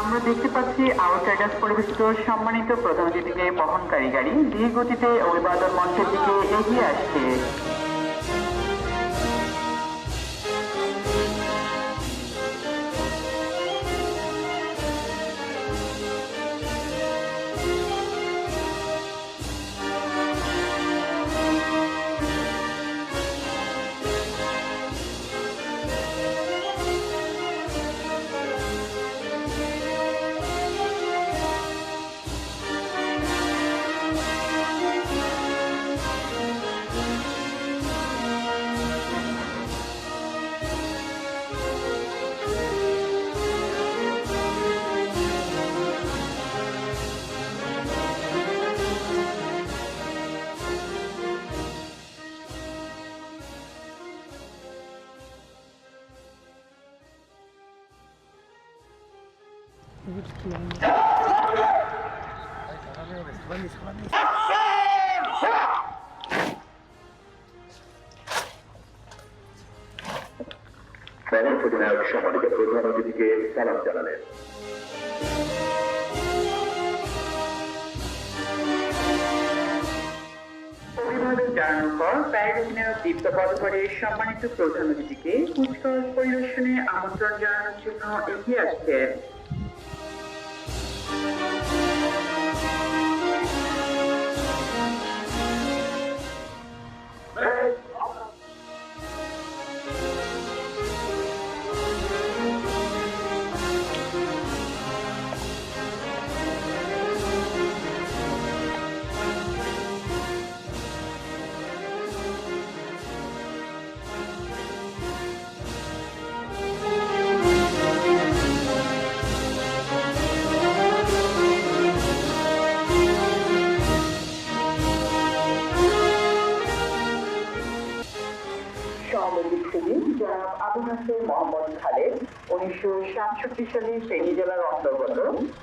আমরা দেখতে পাচ্ছি আউটসাইডার্স পরিবেশিত সম্মানিত প্রধান অতিথিকে বহনকারী গাড়ি। ধীর গতিতে অভিবাদন মঞ্চের দিকে এগিয়ে আসছে। সম্মানিত প্রধান অতিথিকে কুচকাওয়াজ পরিদর্শনে আমন্ত্রণ জানানোর জন্য এগিয়ে আসছেন। সহমন্ত্রী ছিলেন জনাব আবু হাসেন মোহাম্মদ খালেদ উনিশশো সাতষট্টি সালে ফেনী জেলার অন্তর্গত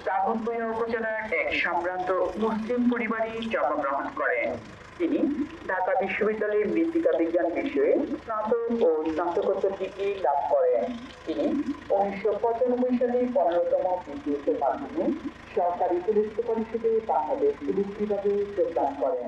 দাগনভূঞা উপজেলার এক সম্ভ্রান্ত মুসলিম পরিবারে জন্মগ্রহণ করেন। তিনি ঢাকা বিশ্ববিদ্যালয়ের মৃত্তিকা বিজ্ঞান বিষয়ে স্নাতক ও স্নাতকোত্তর ডিগ্রি লাভ করেন। তিনি উনিশশো পঁচানব্বই সালে পনেরোতম বিসিএসের মাধ্যমে সরকারি পুলিশ পরিষদে বাংলাদেশ পুলিশ বিভাগে যোগদান করেন।